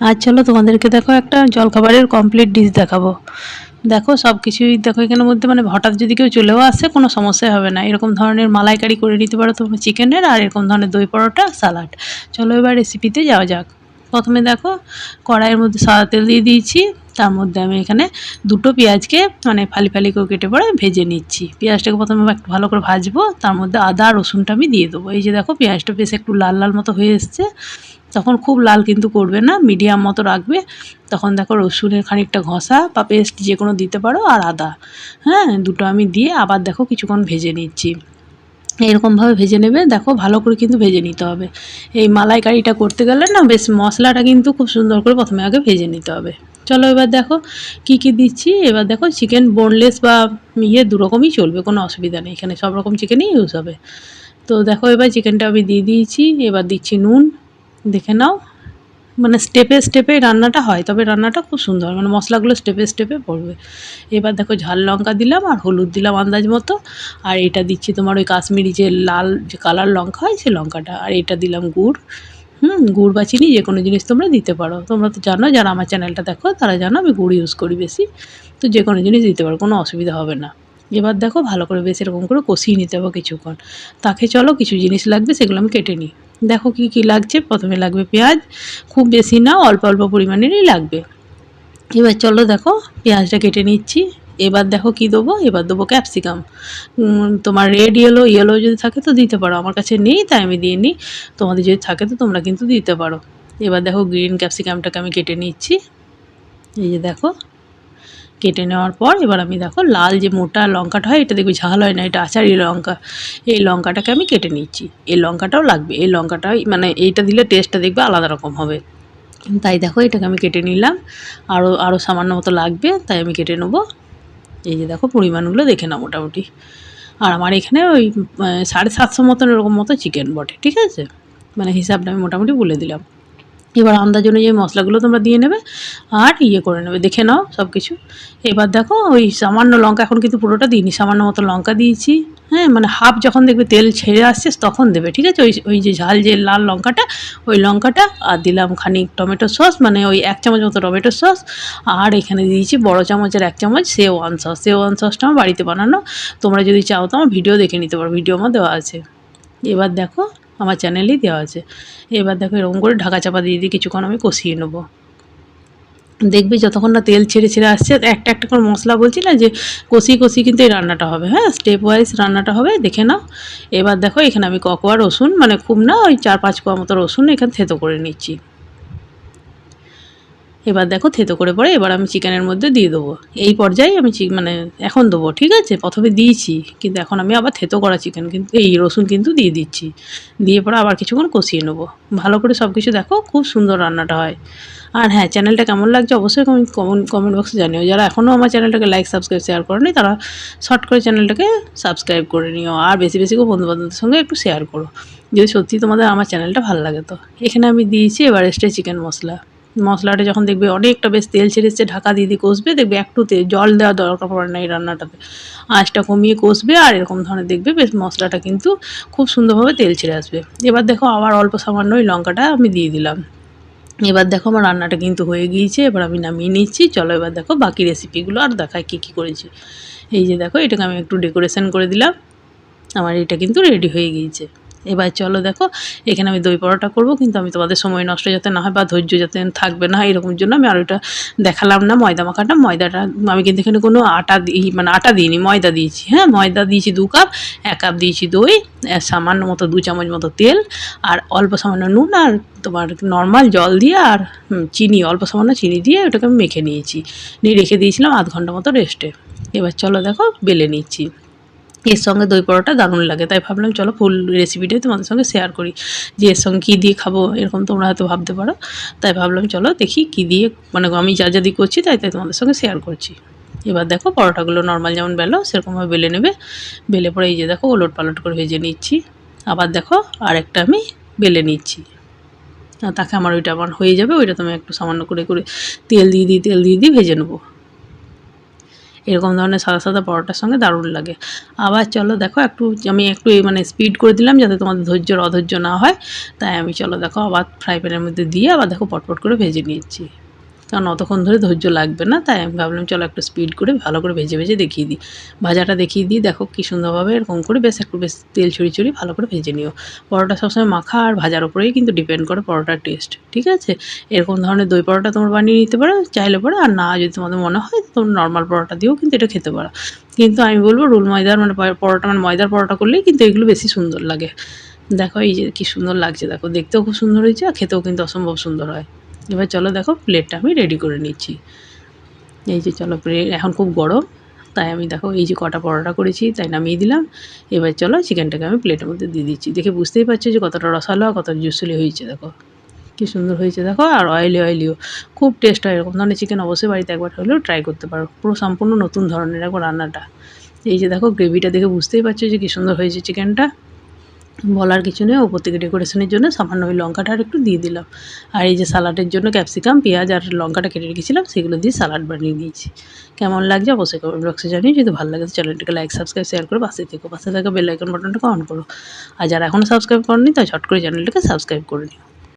আর চলো তোমাদেরকে দেখো একটা জলখাবারের কমপ্লিট ডিশ দেখাবো। দেখো সব কিছুই দেখো এখানের মধ্যে মানে হঠাৎ যদি কেউ চলেও আসে, কোনো সমস্যাই হবে না। এরকম ধরনের মালাইকারি করে নিতে পারো তোমরা চিকেনের, আর এরকম ধরনের দই পরোটা, সালাড। চলো এবার রেসিপিতে যাওয়া যাক। প্রথমে দেখো কড়াইয়ের মধ্যে সাদা তেল দিয়ে দিয়েছি। তার মধ্যে আমি এখানে দুটো পেঁয়াজকে মানে ফালি ফালি করে কেটে পরে ভেজে নিচ্ছি। পেঁয়াজটাকে প্রথমে একটু ভালো করে ভাজবো। তার মধ্যে আদা রসুনটা আমি দিয়ে দেবো। এই যে দেখো পেঁয়াজটা বেশ একটু লাল লাল মতো হয়ে এসছে। তখন খুব লাল কিন্তু করবে না, মিডিয়াম মতো রাখবে। তখন দেখো রসুনের খানিকটা ঘষা বা পেস্ট যে কোনো দিতে পারো আর আদা। হ্যাঁ দুটো আমি দিয়ে আবার দেখো কিছুক্ষণ ভেজে নিচ্ছি। এরকমভাবে ভেজে নেবে, দেখো ভালো করে কিন্তু ভেজে নিতে হবে। এই মালাইকারিটা করতে গেলে না বেশ মশলাটা কিন্তু খুব সুন্দর করে প্রথমে আগে ভেজে নিতে হবে। চলো এবার দেখো কি কি দিচ্ছি। এবার দেখো চিকেন বোনলেস বা ইয়ে দুরকমই চলবে, কোনো অসুবিধা নেই। এখানে সব রকম চিকেনই ইউজ হবে। তো দেখো এবার চিকেনটা আমি দিয়ে দিয়েছি, এবার দিচ্ছি নুন। দেখে নাও। মানে স্টেপে স্টেপে রান্নাটা হয়, তবে রান্নাটা খুব সুন্দর। মানে মশলাগুলো স্টেপে স্টেপে পড়বে। এবার দেখো ঝাল লঙ্কা দিলাম আর হলুদ দিলাম আন্দাজ মতো। আর এটা দিচ্ছি তোমার ওই কাশ্মীরি যে লাল যে কালার লঙ্কা হয় সেই লঙ্কাটা। আর এটা দিলাম গুড়। হুম, গুড় বা চিনি যে কোনো জিনিস তোমরা দিতে পারো। তোমরা তো জানো, যারা আমার চ্যানেলটা দেখো, তারা জানো আমি গুড় ইউজ করি বেশি। তো যে কোনো জিনিস দিতে পারো, কোনো অসুবিধা হবে না। এবার দেখো ভালো করে বেশ এরকম করে কষিয়ে নিতে হবে কিছুক্ষণ। তাকে চলো কিছু জিনিস লাগবে, সেগুলো আমি কেটে নিই। দেখো কি কি লাগছে, প্রথমে লাগবে পেঁয়াজ, খুব বেশি না, অল্প অল্প পরিমাণেরই লাগবে। এবার চলো দেখো, পেঁয়াজটা কেটে নিচ্ছি। এবার দেখো কি দেবো? এবার দেবো ক্যাপসিকাম। তোমার রেড ইয়েলো ইয়েলো যদি থাকে তো দিতে পারো। আমার কাছে নেই, তাই আমি দিয়ে নিই তোমাদের যদি থাকে তো তোমরা কিন্তু দিতে পারো। এবার দেখো গ্রিন ক্যাপসিকামটাকে আমি কেটে নিচ্ছি। এই যে দেখো কেটে নেওয়ার পর এবার আমি দেখো লাল যে মোটা লঙ্কাটা হয়, এটা দেখবি ঝাল হয় না, এটা আচারি লঙ্কা। এই লঙ্কাটাকে আমি কেটে নিচ্ছি। এই লঙ্কাটাও লাগবে। এই লঙ্কাটাই মানে এইটা দিলে টেস্টটা দেখবে আলাদা রকম হবে। তাই দেখো এটাকে আমি কেটে নিলাম। আরও আরও সামান্য মতো লাগবে, তাই আমি কেটে নেব। এই যে দেখো পরিমাণগুলো দেখে নাও মোটামুটি। আর আমার এখানে ওই সাড়ে সাতশো মতন এরকম মতো চিকেন বটে, ঠিক আছে? মানে হিসাবটা আমি মোটামুটি বলে দিলাম। এবার আন্দাজ অনুযায়ী মশলাগুলো তোমরা দিয়ে নেবে আর ইয়ে করে নেবে। দেখে নাও সব কিছু এবার দেখো ওই সামান্য লঙ্কা, এখন কিন্তু পুরোটা দিইনি, সামান্য মতো লঙ্কা দিয়েছি। হ্যাঁ মানে হাফ যখন দেখবে তেল ছেড়ে আসছে তখন দেবে, ঠিক আছে? ওই ওই যে ঝাল যে লাল লঙ্কাটা, ওই লঙ্কাটা আর দিলাম খানিক টমেটো সস মানে ওই এক চামচ মতো টমেটো সস। আর এখানে দিয়েছি বড় চামচের এক চামচ সে ওয়ান সস। সে ওয়ান সসটা আমার বাড়িতে বানানো। তোমরা যদি চাও তো আমার ভিডিও দেখে নিতে পারো, ভিডিও আমার দেওয়া আছে। এবার দেখো আমার চ্যানেলেই দেওয়া আছে। এবার দেখো এরকম করে ঢাকা চাপা দিয়ে দিয়ে কিছুক্ষণ আমি কষিয়ে নেব। দেখবি যতক্ষণ না তেল ছেড়ে ছেড়ে আসছে, একটা একটা করে মশলা বলছি না যে কষি কষি কিন্তু এই রান্নাটা হবে। হ্যাঁ স্টেপ ওয়াইজ রান্নাটা হবে, দেখে নাও। এবার দেখো এখানে আমি ককোয়া রসুন মানে খুব না ওই চার পাঁচ কোয়া মতো রসুন এখানে থেতো করে নিচ্ছি। এবার দেখো থেতো করে পরে এবার আমি চিকেনের মধ্যে দিয়ে দেবো। এই পর্যায়ে আমি মানে এখন দেবো, ঠিক আছে? প্রথমে দিয়েছি, কিন্তু এখন আমি আবার থেতো করা চিকেন কিন্তু এই রসুন কিন্তু দিয়ে দিচ্ছি। দিয়ে পরে আবার কিছুক্ষণ কষিয়ে নেব। ভালো করে সব কিছু দেখো, খুব সুন্দর রান্নাটা হয়। আর হ্যাঁ চ্যানেলটা কেমন লাগছে অবশ্যই কমেন্ট কমেন্ট বক্সে জানিও। যারা এখনও আমার চ্যানেলটাকে লাইক সাবস্ক্রাইব শেয়ার করেনি, তারা শর্ট করে চ্যানেলটাকে সাবস্ক্রাইব করে নিও। আর বেশি বেশি করে বন্ধুবান্ধবদের সঙ্গে একটু শেয়ার করো। যদি সত্যি তোমাদের আমার চ্যানেলটা ভালো লাগে তো। এখানে আমি দিয়েছি এভারেস্টের চিকেন মশলা। মশলাটা যখন দেখবে অনেকটা বেশ তেল ছেড়েছে ঢাকা দিয়ে দিয়ে কষবে, দেখবে একটু জল দেওয়া দরকার পড়ে না এই রান্নাটাতে। আঁচটা কমিয়ে কষবে আর এরকম ধরনের দেখবে বেশ মশলাটা কিন্তু খুব সুন্দরভাবে তেল ছেড়ে আসবে। এবার দেখো আবার অল্প সামান্য ওই লঙ্কাটা আমি দিয়ে দিলাম। এবার দেখো আমার রান্নাটা কিন্তু হয়ে গিয়েছে, এবার আমি নামিয়ে নিচ্ছি। চলো এবার দেখো বাকি রেসিপিগুলো আর দেখায় কী কী করেছি। এই যে দেখো এটাকে আমি একটু ডেকোরেশন করে দিলাম। আমার এটা কিন্তু রেডি হয়ে গিয়েছে। এবার চলো দেখো, এখানে আমি দই পরোটা করব, কিন্তু আমি তোমাদের সময় নষ্ট যাতে না হয় বা ধৈর্য যাতে থাকবে না এরকম জন্য আমি আর ওইটা দেখালাম না, ময়দা মাখাটা, ময়দাটা, আমি কিন্তু এখানে কোনো আটা দিই মানে আটা দিইনি, ময়দা দিয়েছি হ্যাঁ ময়দা দিয়েছি দু কাপ, এক কাপ দিয়েছি দই সামান্য মতো দু চামচ মতো তেল, আর অল্প সামান্য নুন আর তোমার নর্মাল জল দিয়ে আর চিনি, অল্প সামান্য চিনি দিয়ে ওটাকে আমি মেখে নিয়েছি, নিয়ে রেখে দিয়েছিলাম আধ ঘণ্টা মতো রেস্টে। এবার চলো দেখো, বেলে নিচ্ছি। এর সঙ্গে দই পরোটা দারুণ লাগে। তাই ভাবলাম, চলো ফুল রেসিপিটাই তোমাদের সঙ্গে শেয়ার করি যে এর সঙ্গে কী দিয়ে খাব, এরকম তোমরা হয়তো ভাবতে পারো। তাই ভাবলাম, চলো দেখি কী দিয়ে মানে আমি যা যা দিয়ে করছি তাই তাই তোমাদের সঙ্গে শেয়ার করছি। এবার দেখো পরোটাগুলো নর্মাল যেমন বেলো, সেরকমভাবে বেলে নেবে। বেলে পরে এই যে দেখো ওলট পালট করে ভেজে নিচ্ছি। আবার দেখো আরেকটা আমি বেলে নিচ্ছি। তাকে আমার ওইটা আমার হয়ে যাবে, ওইটা তুমি একটু সামান্য করে করে তেল দিয়ে দিই তেল দিয়ে দিই ভেজে নেব। এরকম ধরনের সাদা সাদা পরোটার সঙ্গে দারুণ লাগে। আবার চলো দেখো একটু, আমি একটু মানে স্পিড করে দিলাম যাতে তোমাদের ধৈর্যর অধৈর্য না হয়। তাই আমি চলো দেখো আবার ফ্রাই প্যানের মধ্যে দিয়ে আবার দেখো পটপট করে ভেজে নিচ্ছি। কারণ অতক্ষণ ধরে ধৈর্য লাগবে না, তাই আমি ভাবলাম চলো একটু স্পিড করে ভালো করে ভেজে ভেজে দেখিয়ে দিই। ভাজাটা দেখিয়ে দিই, দেখো কী সুন্দরভাবে এরকম করে বেশ একটু বেশ তেল ছড়িয়ে ছড়িয়ে ভালো করে ভেজে নিও। পরোটা সবসময় মাখা আর ভাজার উপরেই কিন্তু ডিপেন্ড করে পরোটার টেস্ট ঠিক আছে? এরকম ধরনের দই পরোটা তোমরা বানিয়ে নিতে পারো, চাইলে পরে, আর না যদি তোমাদের মনে হয় তোমরা নর্মাল পরোটা দিয়েও কিন্তু এটা খেতে পারো। কিন্তু আমি বলব রুল ময়দার মানে পরোটা মানে ময়দার পরোটা করলেই কিন্তু এগুলো বেশি সুন্দর লাগে। দেখো এই যে কী সুন্দর লাগছে, দেখো দেখতেও খুব সুন্দর হয়েছে আর খেতেও কিন্তু অসম্ভব সুন্দর হয়। এবার চলো দেখো প্লেটটা আমি রেডি করে নিচ্ছি। এই যে চলো প্লেট এখন খুব গরম, তাই আমি দেখো এই যে কটা পরোটা করেছি, তাই নামিয়ে দিলাম। এবার চলো চিকেনটাকে আমি প্লেটের মধ্যে দিয়ে দিচ্ছি। দেখে বুঝতেই পারছ যে কতটা রসালো আর কতটা জুসুলি হয়েছে, দেখো। কী সুন্দর হয়েছে, দেখো, আর অয়েলি অয়েলিও খুব টেস্ট হয় এরকম ধরনের চিকেন অবশ্যই বাড়িতে একবার হলেও ট্রাই করতে পারো। পুরো সম্পূর্ণ নতুন ধরনের একবার রান্নাটা। এই যে দেখো গ্রেভিটা দেখে বুঝতেই পারছ যে কী সুন্দর হয়েছে চিকেনটা বলার কিছু নেই, ওপর থেকে ডেকোরেশনের জন্য সামান্য ওই লঙ্কাটা আর একটু দিয়ে দিলাম। আর এই যে সালাডের জন্য ক্যাপসিকাম পেঁয়াজ আর লঙ্কাটা কেটে রেখেছিলাম, সেগুলো দিয়ে সালাড বানিয়ে নিয়েছি কেমন লাগছে অবশ্যই কমেন্ট বক্সে জানিয়ে যদি ভালো লাগে তো চ্যানেলটাকে লাইক সাবস্ক্রাইব শেয়ার করে, পাশে থেকো, পাশে থাকা বেল আইকন বাটনটাকে অন করো। আর যারা এখনও সাবস্ক্রাইব করেনি তাই ঝট করে চ্যানেলটাকে সাবস্ক্রাইব করে নিও।